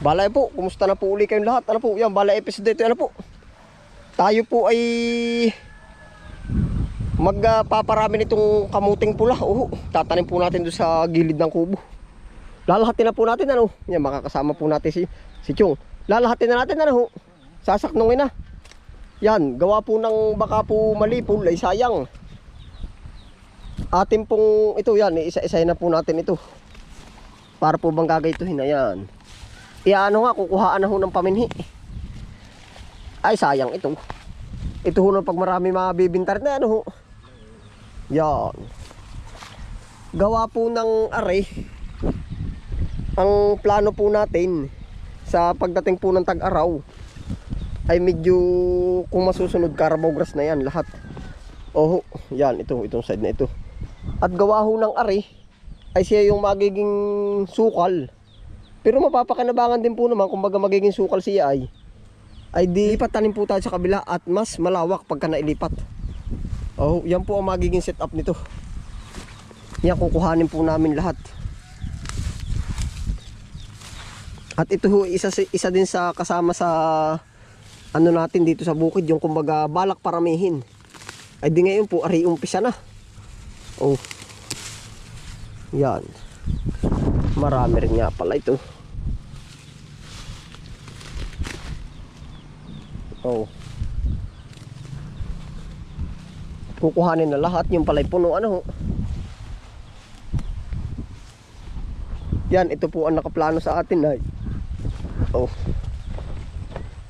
Balay po, kumusta na po uli kayong lahat? Ano po, yan, balay episode ito, ano po? Tayo po ay magpaparami nitong kamuting pula. Oo, tatanim po natin doon sa gilid ng kubo. Lalahatin na po natin, ano? Yan, makakasama po natin si, si Chong. Lalahatin na natin, ano? Sasaknungin na. Yan, gawa po ng baka po malipol ay sayang. Atin pong ito yan, isa-isahin na po natin ito. Para po bang gagaytuhin, ayan. Iano nga, kukuhaan na ho ng paminhi. Ay, sayang ito. Ito ho pag marami mabibintar na ano ho. Yan. Gawa po ng are. Ang plano po natin sa pagdating po ng tag-araw ay medyo kung masusunod Carabao grass na yan lahat. Oh, yan ito itong side na ito. At gawa ho ng are ay siya yung magiging sukal. Pero mapapakinabangan din po naman kung baga magiging sukal siya ay ay di ipatanim po tayo sa kabila at mas malawak pagka nailipat. Oh, yan po ang magiging setup nito. Yan kukuhanin po namin lahat. At ito ho isa isa din sa kasama sa ano natin dito sa bukid yung kumbaga balak paramihin. Ay di ngayon po ari umpisa na. Oh. Yan. Marami rin nga pala ito. Oh. Kukuhanin na lahat yung palay puno ano. Yan, ito po ang nakaplano sa atin ay. Oh.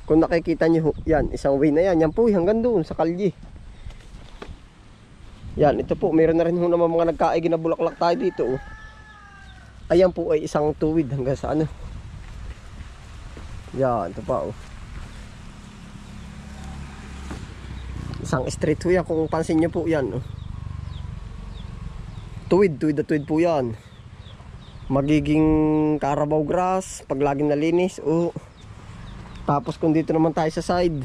Kung nakikita niyo, ho, yan, isang way na yan. Yan po, hanggang doon sa kalye. Yan, ito po, meron na rin ho naman mga nagkaigi na bulaklak tayo dito. Oh. Ayan po ay isang tuwid hanggang sa ano. Yan, ito pa oh. Isang straight ho yan kung pansin nyo po yan. Tuwid, tuwid na tuwid po yan. Magiging Carabao grass pag laging nalinis. Oh. Tapos kung dito naman tayo sa side,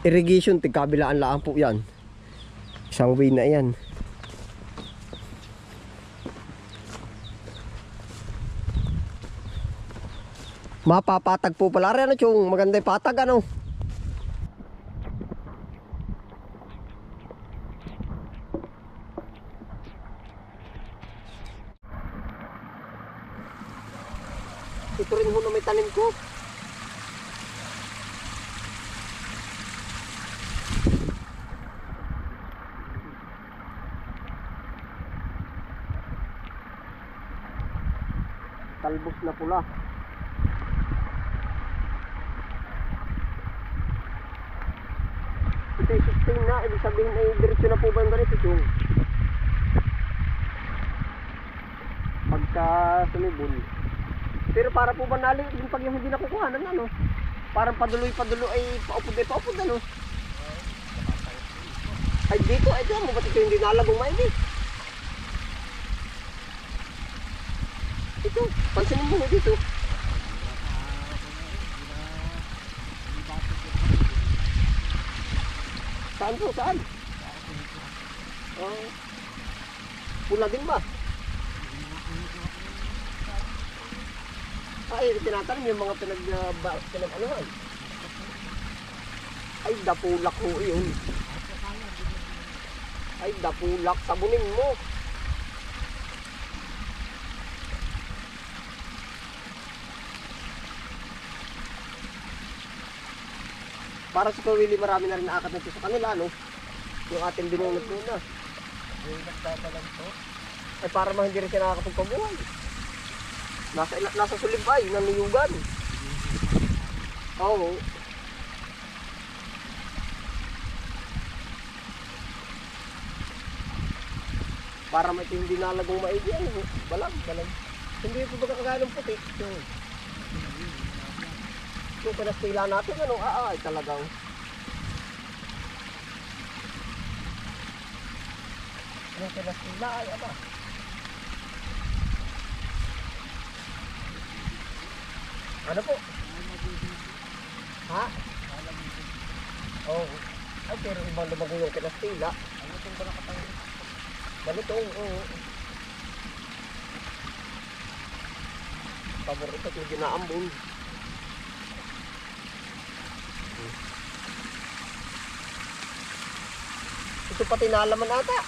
irrigation, tigkabilaan lang po yan. Isang way na yan. Mapapatag po pala rin ano chong maganda patag ano. Ito rin ho na may tanim ko. Talbos na pula. Ito yung 16 na, ibig sabihin ay diretso na po ba yung ganito yung pagka sumibol. Pero para po ba nali yung pag yung hindi nakukuha ng ano? Parang paduloy paduloy ay paupod ay paupod ano? Ay dito, ay dito mo ba't ito hindi nalagong maigi? Ito, pansinin mo dito. Saan po? Saan? Oh. Pula din ba? Ay, tinatanong yung mga pinag, uh, pinag ano Ay, dapulak ho yun. Ay, dapulak. Sabunin mo. Para sa Willy, marami na rin naakat na ito sa kanila, no? Yung ating binunot muna. Yung nagtatalang to. Ay, para mga hindi rin siya nakakapagpabuhay. Nasa, nasa sulibay, nanuyugan. Oo. Para may hindi nalagong maigi, ano? Balag, balag. Hindi ito baga kagaya ng puti. Yung, yung pinastila natin, ano? Ah, ay, talagang. Yung pinastila, ay, aba. Ano po? Ha? Oo. Oh. Ay, pero ibang lumago yung kinastila. Ano itong ba nakatayo? Ganito, oo. Paborito ko ginaambon. Ito pati nalaman ata.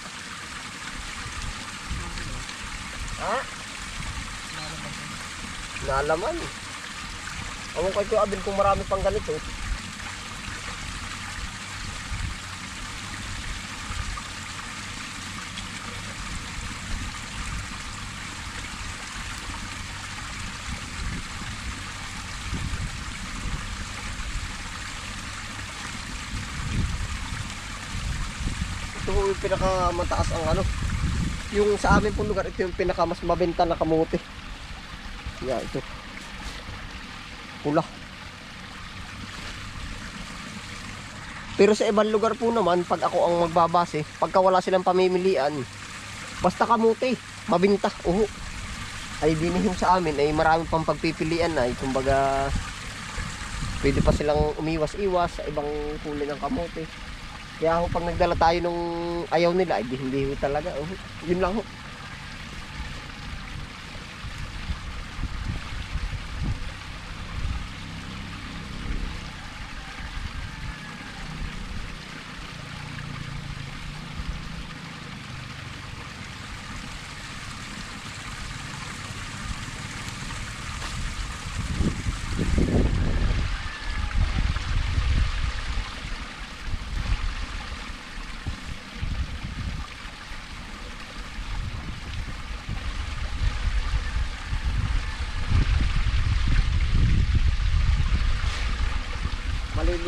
Ha? Nalaman. Awang kay Kuya Abel kung marami pang ganito. Ito po yung pinakamataas ang ano. Yung sa amin pong lugar, ito yung pinaka mas mabenta na kamote. Yeah, ito. Pula. Pero sa ibang lugar po naman, pag ako ang magbabase, pagka wala silang pamimilian, basta kamuti, mabinta, uho. Ay binihim sa amin, ay marami pang pagpipilian ay kumbaga, pwede pa silang umiwas-iwas sa ibang kulay ng kamote. Kaya ho, pag nagdala tayo nung ayaw nila, ay di, hindi ho talaga, uho. Yun lang ho.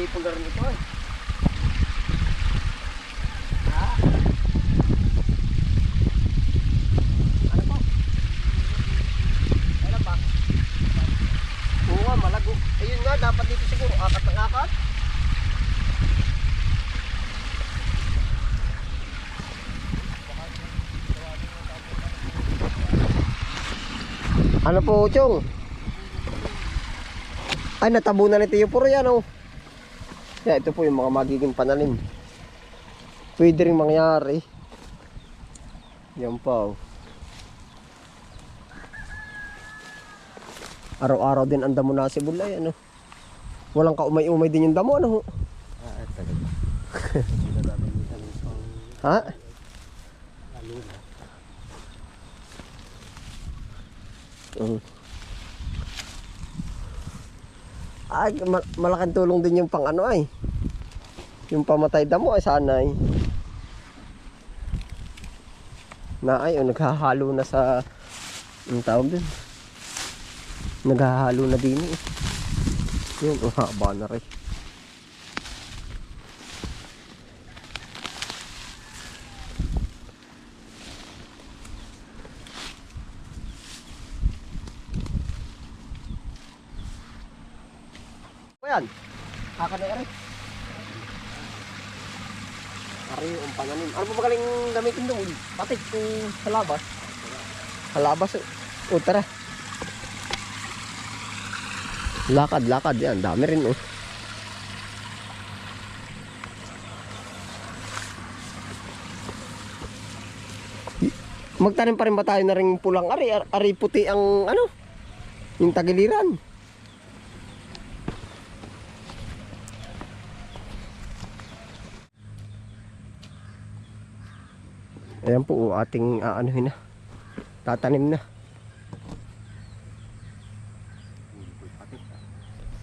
Malilipol na rin ito eh. Ha? Ano po? Ano ba? Oo nga, malago. Ayun nga, dapat dito siguro akat ng akat. Ano po, Chong? Ay, natabunan ni Tiyo Puro yan, oh. Yeah, ito po yung mga magiging pananim. Pwede rin mangyari. Yan pa, oh. Araw-araw din ang damo na si Bulay, ano. Walang kaumay-umay din yung damo, ano. Ah, Ha? ano na. Ay, ma- malaking tulong din yung pang ano ay. Yung pamatay damo ay sana ay. Na ay, oh, naghahalo na sa ang tawag din. Naghahalo na din eh. Yun, oh, haba na rin. O yan. Kaka na ari. Ari yung pananim. Ano pa magaling gamitin doon? Patik kung sa labas. Sa labas. O tara. Lakad, lakad yan. Dami rin oh. Magtanim pa rin ba tayo na rin pulang ari? Ar- Ari puti ang ano? Yung tagiliran. Ayan po, oh, ating aanuhin na. Tatanim na.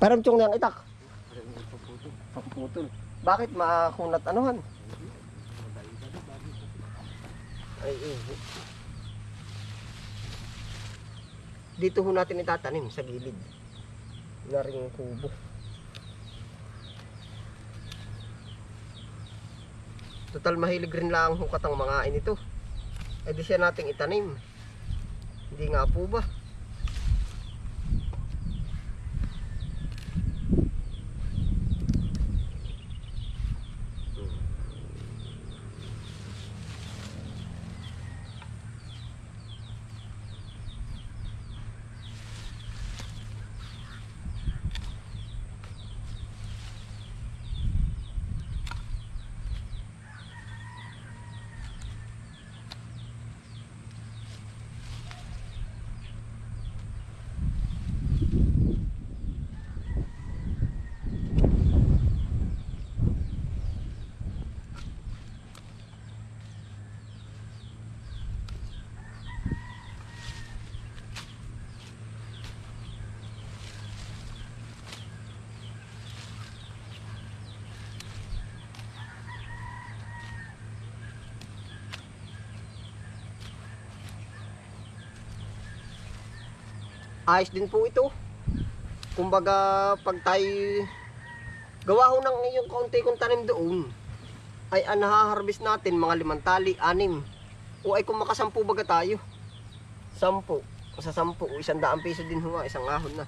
Parang tiyong niyang itak. Papuputol. Bakit makunat anuhan? Ay, eh. Dito ho natin itatanim sa gilid. Na ring kubo. Total mahilig rin lang ang hukat ang mga inito. Eh di siya nating itanim. Hindi nga po ba? Ayos din po ito. Kumbaga, pag tayo gawa ho ng yung kaunti kong tanim doon, ay ang nahaharvest natin mga limang tali, anim. O ay kung makasampu baga tayo. Sampu. Sa sampu, o isang daang piso din ho, isang ahon na.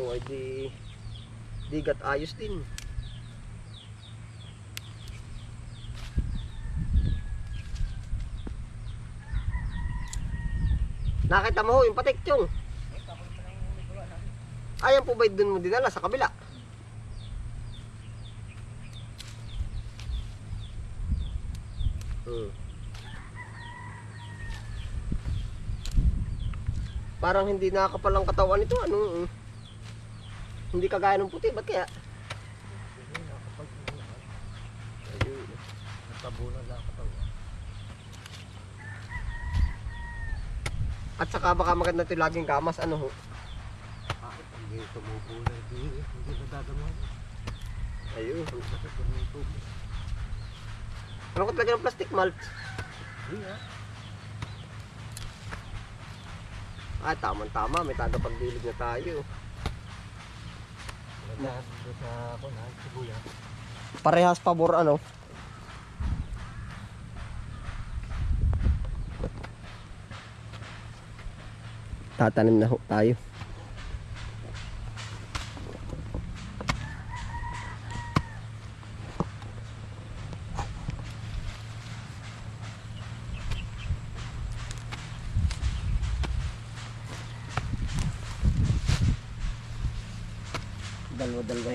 O ay di, digat ayos din. Nakita mo ho, yung patik yung. Ayan po ba doon mo dinala sa kabila? Hmm. Parang hindi nakakapalang katawan ito, ano? mm. Hindi kagaya ng puti, ba't kaya? Lang katawan. At saka baka maganda ito laging kamas, ano ho? Hindi tumubo na. Hindi, hindi nadadama. Ayun. Bakit tumubo? Ano ko talaga ng plastic malt? Hindi ah. Ah, tama-tama, may tagapagdilig na tayo. Doon sa na, sibuyas. Parehas pabor, ano? Tatanim na ho tayo.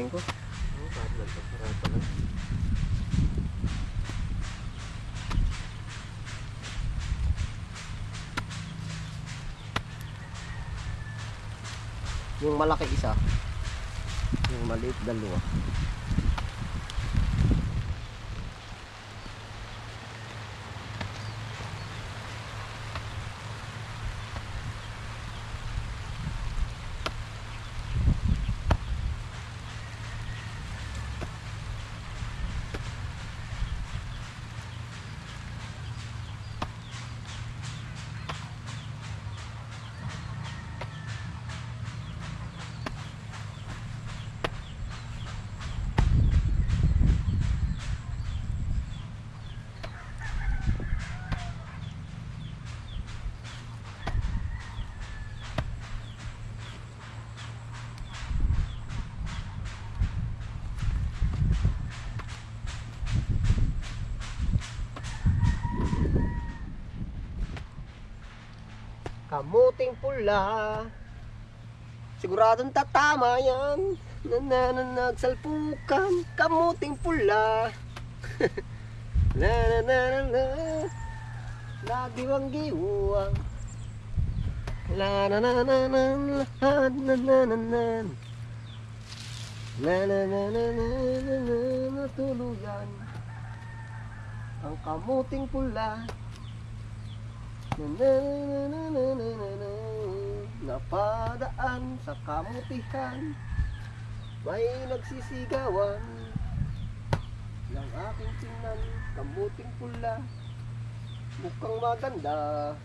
Dalawa-dalawahin ko. Oh, pagkaroon pa lang. Yung malaki isa. Yung maliit dalawa. Kamuting pula. Siguradong tatama yan. Nananagsalpukan. Kamuting pula. na na na na na. Nagiwang giwang. La na na na na la na na na na. Na na na na na na na natuluyan. Ang kamuting pula. Na na na na na na na na. Napadaan sa kamutihan May nagsisigawan. Ng aking tingnan Kamuting pula Mukhang maganda.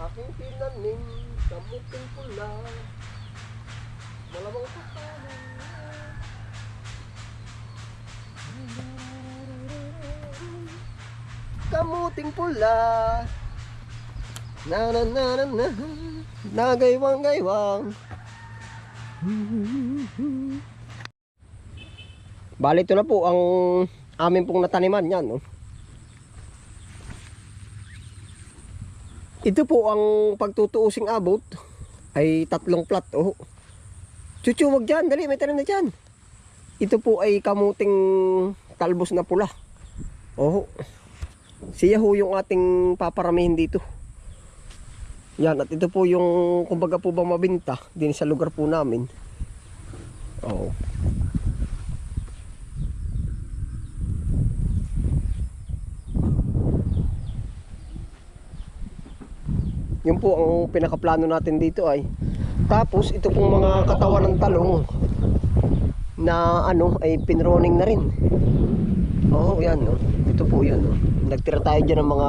Aking tinanim Kamuting pula Malamang kasama Kamuting pula Na na na na na Nagaywang gaywang Bali ito na po ang amin pong nataniman yan. No? Ito po ang pagtutuusing abot ay tatlong plat. Oh. Chuchu, wag dyan. Dali, may tanim na dyan. Ito po ay kamuting talbos na pula. Oh. Siya ho yung ating paparamihin dito. Yan, at ito po yung kumbaga po ba mabinta din sa lugar po namin. Oh. Yun po ang pinakaplano natin dito ay. Tapos ito pong mga katawan ng talong. na ano ay pinroning na rin. Oo, yan no. Ito po yan no. Nagtira tayo dyan ng mga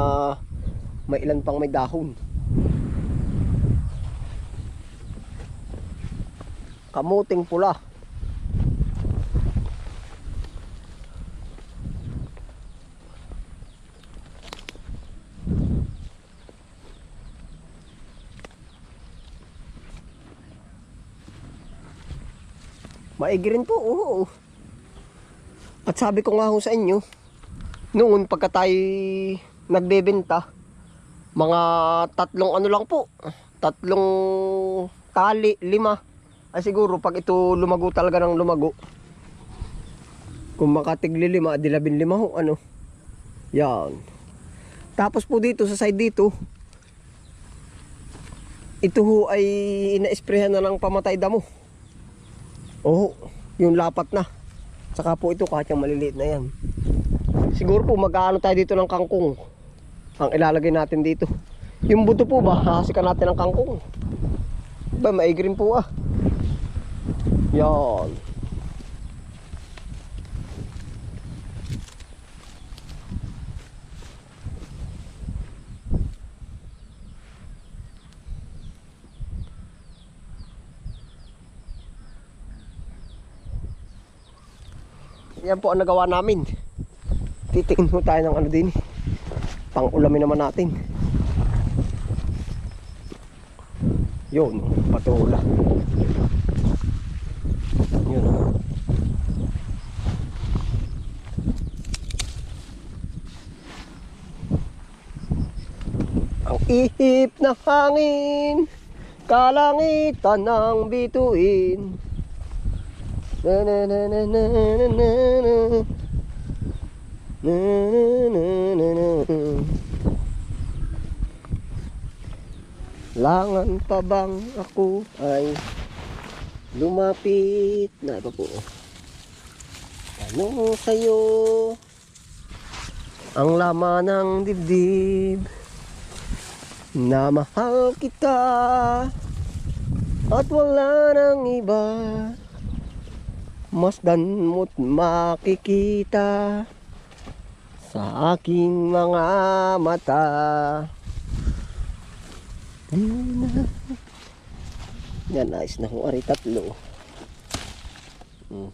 may ilan pang may dahon. Kamuting pula. Maigi rin po, oo. At sabi ko nga sa inyo, noon pagka tayo nagbebenta, mga tatlong ano lang po, tatlong tali, lima. Ay siguro pag ito lumago talaga ng lumago, kung makatigli lima, di labing lima ho, ano. Yan. Tapos po dito, sa side dito, ito ho ay ina-sprayhan na ng pamatay damo. Oo, yung lapat na. Saka po ito kahit yung maliliit na yan. Siguro po mag-ano tayo dito ng kangkong. Ang ilalagay natin dito. Yung buto po ba, hahasikan natin ng kangkong. Ba, maigi rin po ah. Yan. Yan po ang nagawa namin. Titingin mo tayo ng ano din. eh. Pang-ulamin naman natin. Yun, patula. Yun. Ang ihip na hangin, kalangitan ng bituin. Na na na na na na na na. Na na na. Langan pa bang ako ay lumapit na iba po. Ano sa'yo ang laman ng dibdib na mahal kita at wala nang iba masdan mo't makikita sa aking mga mata. Di na. Yan, ayos na kung ari tatlo. Hmm.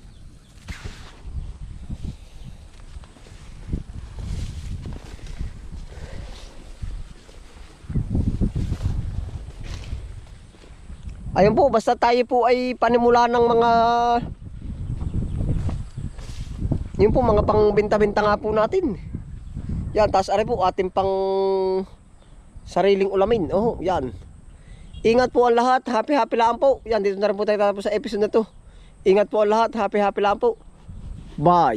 Ayun po, basta tayo po ay panimula ng mga yun po mga pangbenta-benta nga po natin. Yan, taas ari po ating pang sariling ulamin. Oh, yan. Ingat po ang lahat. Happy happy lang po. Yan, dito na rin po tayo tapos sa episode na to. Ingat po ang lahat. Happy happy lang po. Bye.